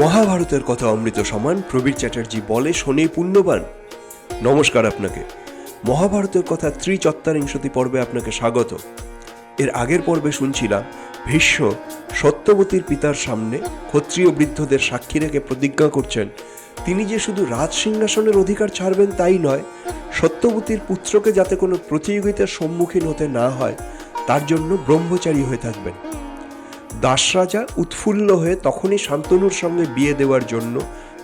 মহাভারতের কথা অমৃত সমান প্রবীর চ্যাটার্জি বলে শোনে পুণ্যবান। নমস্কার আপনাকে। মহাভারতের কথা ত্রিচত্বরিংশতি পর্বে আপনাকে স্বাগত। এর আগের পর্বে শুনছিলাম, ভীষ্ম সত্যবতীর পিতার সামনে ক্ষত্রিয় বৃদ্ধদের সাক্ষী রেখে প্রতিজ্ঞা করছেন, তিনি যে শুধু রাজ সিংহাসনের অধিকার ছাড়বেন তাই নয়, সত্যবতীর পুত্রকে যাতে কোনো প্রতিযোগিতার সম্মুখীন হতে না হয়, তার জন্য ব্রহ্মচারী হয়ে থাকবেন। দাসরাজা উৎফুল্ল হয়ে তখনই শান্তনুর সঙ্গে বিয়ে দেওয়ার জন্য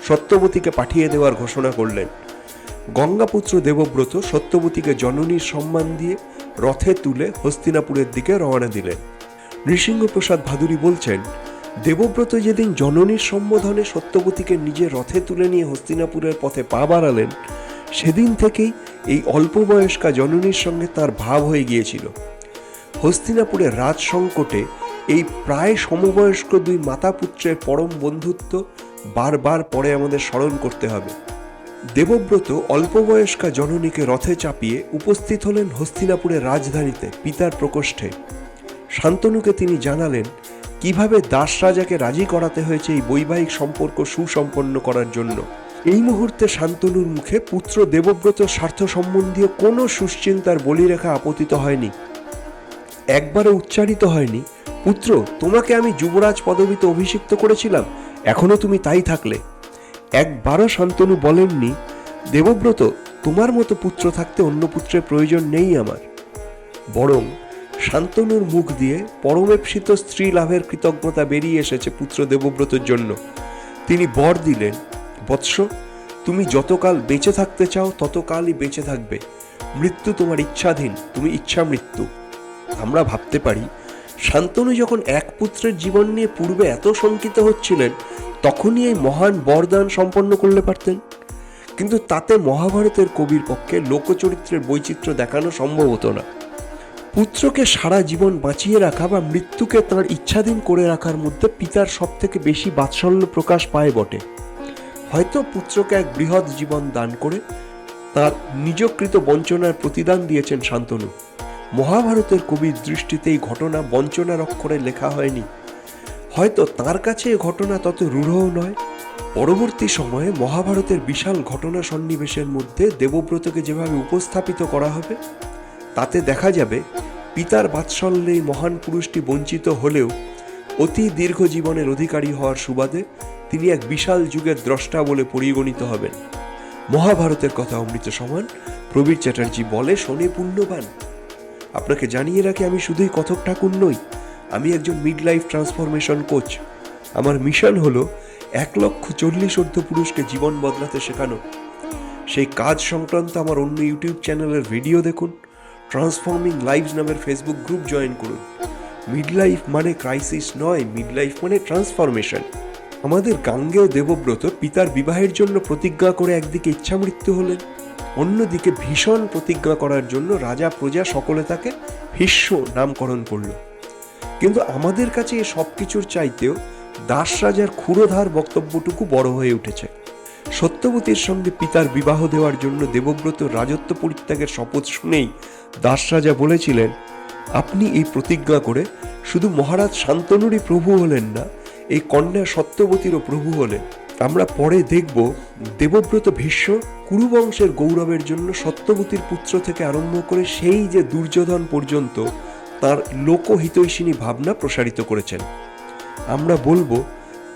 সত্যবতীকে পাঠিয়ে দেওয়ার ঘোষণা করলেন। গঙ্গাপুত্র দেবব্রত সত্যবতীকে জননীর সম্মান দিয়ে রথে তুলে হস্তিনাপুরের দিকে রওনা দিলেন। নৃসিংহপ্রসাদ ভাদুরী বলছেন, দেবব্রত যেদিন জননীর সম্বোধনে সত্যবতীকে নিজের রথে তুলে নিয়ে হস্তিনাপুরের পথে পা বাড়ালেন, সেদিন থেকেই এই অল্প বয়স্কা জননীর সঙ্গে তার ভাব হয়ে গিয়েছিল। হস্তিনাপুরের রাজ সংকটে এই প্রায় সমবয়স্ক দুই মাতা পুত্রের পরম বন্ধুত্ব বারবার পরে আমাদের স্মরণ করতে হবে। দেবব্রত অল্প বয়স্কা জননীকে রথে চাপিয়ে উপস্থিত হলেন হস্তিনাপুরের রাজধানীতে পিতার প্রকোষ্ঠে। শান্তনুকে তিনি জানালেন, কীভাবে দাস রাজাকে রাজি করাতে হয়েছে এই বৈবাহিক সম্পর্ক সুসম্পন্ন করার জন্য? এই মুহূর্তে শান্তনুর মুখে পুত্র দেবব্রত স্বার্থ সম্বন্ধীয় কোনো সুশ্চিন্তার বলিরেখা আপতিত হয়নি। একবারও উচ্চারিত হয়নি পুত্র, তোমাকে আমি যুবরাজ পদবিতে অভিষিক্ত করেছিলাম, এখনও তুমি তাই থাকলে। একবারও শান্তনু বলেননি, দেবব্রত, তোমার মতো পুত্র থাকতে অন্য পুত্রের প্রয়োজন নেই আমার। বরং শান্তনুর মুখ দিয়ে পরমেপ্সিত স্ত্রী লাভের কৃতজ্ঞতা বেরিয়ে এসেছে পুত্র দেবব্রতর জন্য। তিনি বর দিলেন, বৎস, তুমি যতকাল বেঁচে থাকতে চাও, ততকালই বেঁচে থাকবে। মৃত্যু তোমার ইচ্ছাধীন, তুমি ইচ্ছা মৃত্যু আমরা ভাবতে পারি শান্তনু যখন এক পুত্রের জীবন নিয়ে পূর্বে এত শঙ্কিত হচ্ছিলেন, তখনই এই মহান বরদান সম্পন্ন করলে পারতেন। কিন্তু তাতে মহাভারতের কবির পক্ষে লোকচরিত্রের বৈচিত্র্য দেখানো সম্ভব হতো না। পুত্রকে সারা জীবন বাঁচিয়ে রাখা বা মৃত্যুকে তার ইচ্ছাধীন করে রাখার মধ্যে পিতার সব থেকে বেশি বাৎসল্য প্রকাশ পায় বটে। হয়তো পুত্রকে এক বৃহৎ জীবন দান করে তার নিজকৃত বঞ্চনার প্রতিদান দিয়েছেন শান্তনু। মহাভারতের কবির দৃষ্টিতে এই ঘটনা বঞ্চনার অক্ষরে লেখা হয়নি। হয়তো তার কাছে এ ঘটনা তত রূঢ়ও নয়। পরবর্তী সময়ে মহাভারতের বিশাল ঘটনা সন্নিবেশের মধ্যে দেবব্রতকে যেভাবে উপস্থাপিত করা হবে, তাতে দেখা যাবে পিতার বাৎসল্যে মহান পুরুষটি বঞ্চিত হলেও অতি দীর্ঘ জীবনের অধিকারী হওয়ার সুবাদে তিনি এক বিশাল যুগের দ্রষ্টা বলে পরিগণিত হবেন। মহাভারতের কথা অমৃত সমান, প্রবীর চ্যাটার্জি বলে শোনে পুণ্যবান। আপনাকে জানিয়ে রাখি আমি শুধুই কথক ঠাকুর নই, আমি একজন মিড লাইফ ট্রান্সফরমেশন কোচ আমার মিশন হলো এক লক্ষ চল্লিশ অর্ধ পুরুষকে জীবন বদলাতে শেখানো। সেই কাজ সংক্রান্ত আমার অন্য ইউটিউব চ্যানেলের ভিডিও দেখুন ট্রান্সফর্মিং লাইভস নামের ফেসবুক গ্রুপ জয়েন করুন। মিড লাইফ মানে ক্রাইসিস নয় মিড লাইফ মানে ট্রান্সফরমেশন আমাদের গাঙ্গেয় দেবব্রত পিতার বিবাহের জন্য প্রতিজ্ঞা করে একদিকে ইচ্ছামৃত্যু হলেন। অন্যদিকে ভীষণ প্রতিজ্ঞা করার জন্য রাজা প্রজা সকলে তাকে ভীষ্ম নামকরণ করল। কিন্তু আমাদের কাছে এ সব কিছুর চাইতেও দাস রাজার ক্ষুরোধার বক্তব্যটুকু বড় হয়ে উঠেছে। সত্যবতীর সঙ্গে পিতার বিবাহ দেওয়ার জন্য দেবব্রত রাজত্ব পরিত্যাগের শপথ শুনেই দাস রাজা বলেছিলেন, আপনি এই প্রতিজ্ঞা করে শুধু মহারাজ শান্তনুরই প্রভু হলেন না, এই কন্যা সত্যবতীরও প্রভু হলেন। আমরা পরে দেখব দেবব্রত ভীষ্ম কুরুবংশের গৌরবের জন্য সত্যবতীর পুত্র থেকে আরম্ভ করে সেই যে দুর্যোধন পর্যন্ত তার লোকহিতৈষিনী ভাবনা প্রসারিত করেছেন। আমরা বলব,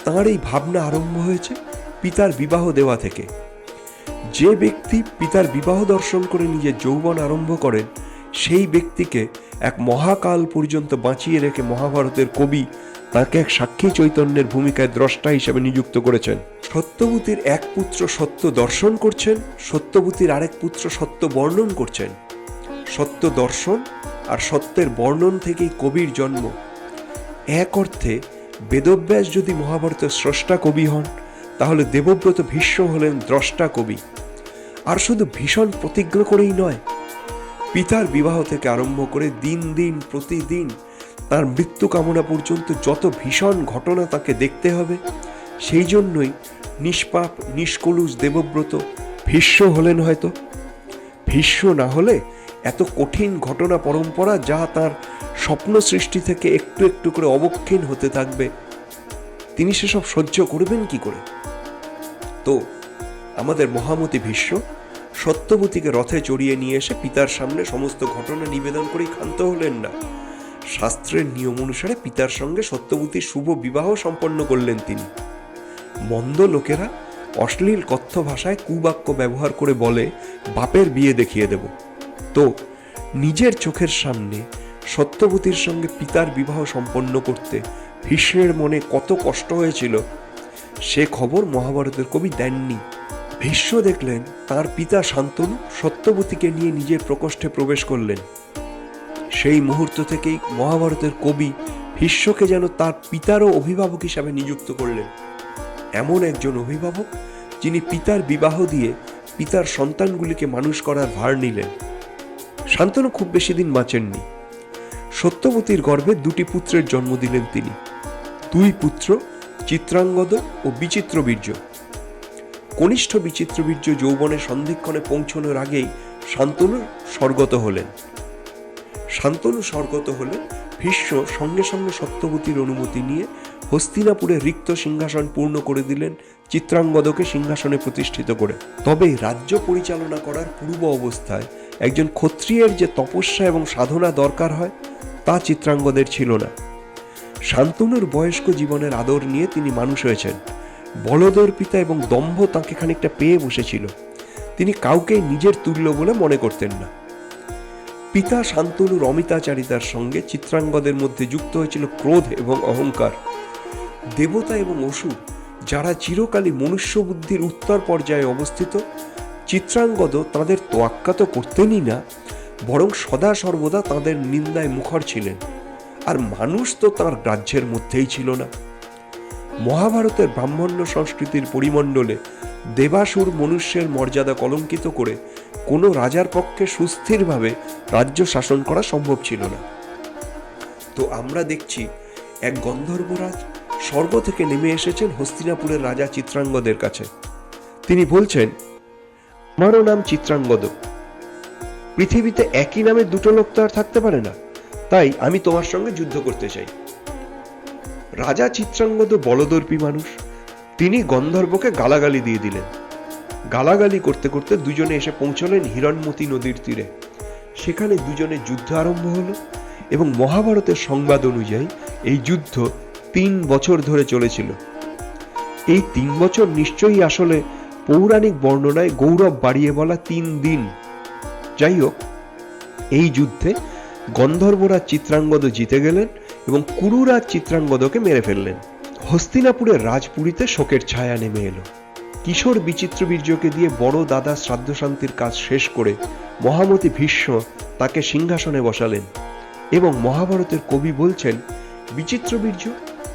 তাঁর এই ভাবনা আরম্ভ হয়েছে পিতার বিবাহ দেওয়া থেকে। যে ব্যক্তি পিতার বিবাহ দর্শন করে নিজের যৌবন আরম্ভ করেন, সেই ব্যক্তিকে এক মহাকাল পর্যন্ত বাঁচিয়ে রেখে মহাভারতের কবি তাকে এক সাক্ষী চৈতন্যের ভূমিকায় দ্রষ্টা হিসেবে নিযুক্ত করেছেন। সত্যবতীর এক পুত্র সত্য দর্শন করছেন, সত্যবতীর আরেক পুত্র সত্য বর্ণন করছেন। সত্য দর্শন আর সত্যের বর্ণন থেকেই কবির জন্ম। এক অর্থে, বেদব্যাস যদি মহাভারতের স্রষ্টা কবি হন, তাহলে দেবব্রত ভীষ্ম হলেন দ্রষ্টা কবি। আর শুধু ভীষণ প্রতিজ্ঞা করেই নয়, পিতার বিবাহ থেকে আরম্ভ করে দিন দিন, প্রতিদিন তার মৃত্যু কামনা পর্যন্ত যত ভীষণ ঘটনা তাকে দেখতে হবে, সেই জন্যই নিষ্পাপ, নিষ্কলুষ, দেবব্রত ভীষ্ম হলেন হয়তো। ভীষ্ম না হলে এত কঠিন ঘটনা পরম্পরা যা তার স্বপ্ন সৃষ্টি থেকে একটু একটু করে অবক্ষীণ হতে থাকবে, তিনি সেসব সহ্য করবেন কি করে? তো আমাদের মহামতি ভীষ্ম সত্যবতীকে রথে চড়িয়ে নিয়ে এসে পিতার সামনে সমস্ত ঘটনা নিবেদন করেই ক্ষান্ত হলেন না। শাস্ত্রের নিয়ম অনুসারে পিতার সঙ্গে সত্যবতীর শুভ বিবাহ সম্পন্ন করলেন তিনি। মন্দ লোকেরা অশ্লীল কথ্য ভাষায় কুবাক্য ব্যবহার করে বলে, বাপের বিয়ে দেখিয়ে দেব। তো নিজের চোখের সামনে সত্যবতীর সঙ্গে পিতার বিবাহ সম্পন্ন করতে ভীষ্মের মনে কত কষ্ট হয়েছিল, সে খবর মহাভারতের কবি দেননি। ভীষ্ম দেখলেন তার পিতা শান্তনু সত্যবতীকে নিয়ে নিজের প্রকোষ্ঠে প্রবেশ করলেন। সেই মুহূর্ত থেকেই মহাভারতের কবি ভীষ্মকে যেন তার পিতারও অভিভাবক হিসাবে নিযুক্ত করলেন। এমন একজন অভিভাবক যিনি পিতার বিবাহ দিয়ে পিতার সন্তানগুলিকে মানুষ করার ভার নিলেন। শান্তনু খুব বেশি দিন বাঁচেননি। সত্যবতীর গর্ভে দুটি পুত্রের জন্ম দিলেন তিনি। দুই পুত্র, চিত্রাঙ্গদ ও বিচিত্রবীর্য। কনিষ্ঠ বিচিত্রবীর্য যৌবনের সন্ধিক্ষণে পৌঁছানোর আগেই শান্তনু স্বর্গত হলেন। শান্তনু স্বর্গত হলে ভীষ্ম সঙ্গে সঙ্গে সত্যবতীর অনুমতি নিয়ে হস্তিনাপুরে রিক্ত সিংহাসন পূর্ণ করে দিলেন, চিত্রাঙ্গদকে সিংহাসনে প্রতিষ্ঠিত করে। তবে রাজ্য পরিচালনা করার পূর্ব অবস্থায় একজন ক্ষত্রিয়ের যে তপস্যা এবং সাধনা দরকার হয়, তা চিত্রাঙ্গদের ছিল না। শান্তনুর বয়স্ক জীবনের আদর নিয়ে তিনি মানুষ হয়েছেন। বলদর পিতা এবং দম্ভ তাকে খানিকটা পেয়ে বসেছিল। তিনি কাউকে নিজের তুল্য বলে মনে করতেন না। পিতা শান্তনুর অমিতাচারিতার সঙ্গে চিত্রাঙ্গদের মধ্যে যুক্ত হয়েছিল ক্রোধ এবং অহংকার। দেবতা এবং অসুর, যারা চিরকালই মনুষ্য বুদ্ধির উত্তর পর্যায়ে অবস্থিত, চিত্রাঙ্গদ তাদের তোয়াক্কা তো করতেনই না, বরং সদা সর্বদা তাদের নিন্দায় মুখর ছিলেন। আর মানুষ তো তার গ্রাহ্যের মধ্যেই ছিল না। মহাভারতের ব্রাহ্মণ্য সংস্কৃতির পরিমণ্ডলে দেবাসুর মনুষ্যের মর্যাদা কলঙ্কিত করে কোনো রাজার পক্ষে সুস্থিরভাবে রাজ্য শাসন করা সম্ভব ছিল না। তো আমরা দেখছি এক গন্ধর্বরাজ স্বর্গ থেকে নেমে এসেছেন হস্তিনাপুরের রাজা চিত্রাঙ্গদের কাছে। তিনি বলছেন, আমারও নাম চিত্রাঙ্গদ। পৃথিবীতে একই নামে দুটো লোক তো আর থাকতে পারে না। তাই আমি তোমার সঙ্গে যুদ্ধ করতে চাই। রাজা চিত্রাঙ্গদ বলদর্পী মানুষ, তিনি গন্ধর্বকে গালাগালি দিয়ে দিলেন। গালাগালি করতে করতে দুজনে এসে পৌঁছলেন হিরণমতি নদীর তীরে। সেখানে দুজনে যুদ্ধ আরম্ভ হলো এবং মহাভারতের সংবাদ অনুযায়ী এই যুদ্ধ তিন বছর ধরে চলেছিল। এই তিন বছর নিশ্চয়ই আসলে পৌরাণিক বর্ণনায় গৌরব বাড়িয়ে বলা তিন দিন। যাই হোক, এই যুদ্ধে গন্ধর্বরাজ চিত্রাঙ্গদ জিতে গেলেন এবং কুরুরাজ চিত্রাঙ্গদকে মেরে ফেললেন। হস্তিনাপুরের রাজপুরীতে শোকের ছায়া নেমে এলো। কিশোর বিচিত্র বীর্যকে দিয়ে বড় দাদা শ্রাদ্ধ শান্তির কাজ শেষ করে মহামতি ভীষ্ম তাকে সিংহাসনে বসালেন এবং মহাভারতের কবি বলছেন, বিচিত্র বীর্য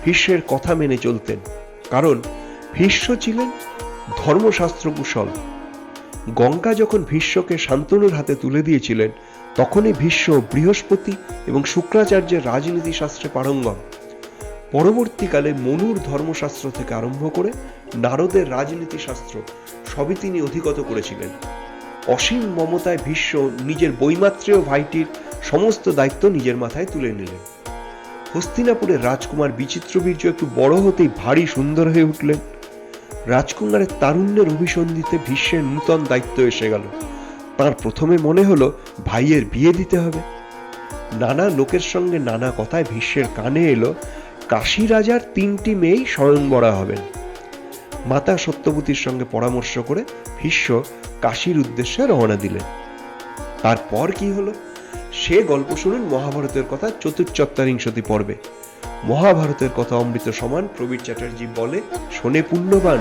ভীষ্মের কথা মেনে চলতেন, কারণ ভীষ্ম ছিলেন ধর্মশাস্ত্র কুশল গঙ্গা যখন ভীষ্মকে শান্তনুর হাতে তুলে দিয়েছিলেন, তখনই ভীষ্ম বৃহস্পতি এবং শুক্রাচার্যের রাজনীতি শাস্ত্রে পারঙ্গম। পরবর্তীকালে মনুর ধর্মশাস্ত্র থেকে আরম্ভ করে নারদের রাজনীতি শাস্ত্র সবই তিনি অধিগত করেছিলেন। অসীম মমতায় ভীষ্ম নিজের বৈমাত্রেয় ভাইটির সমস্ত দায়িত্ব নিজের মাথায় তুলে নিলেন। হস্তিনাপুরের রাজকুমার বিচিত্রবীর্য একটু বড় হতেই ভারী সুন্দর হয়ে উঠলেন। রাজকুমারের তারুণ্যের অভিসন্ধিতে ভীষ্মের নূতন দায়িত্ব এসে গেল। তার প্রথমে মনে হলো ভাইয়ের বিয়ে দিতে হবে। নানা লোকের সঙ্গে নানা কথায় ভীষ্মের কানে এলো কাশী রাজার তিনটি মেয়েই স্বয়ংবরা হবেন। মাতা সত্যবতীর সঙ্গে পরামর্শ করে ভীষ্ম কাশীর উদ্দেশ্যে রওনা দিলেন। তারপর কি হলো? সে গল্প শুনুন মহাভারতের কথা চতুর্চত্বারিংশতি পর্বে। মহাভারতের কথা অমৃত সমান প্রবীর চ্যাটার্জি বলে শোনে পুণ্যবান।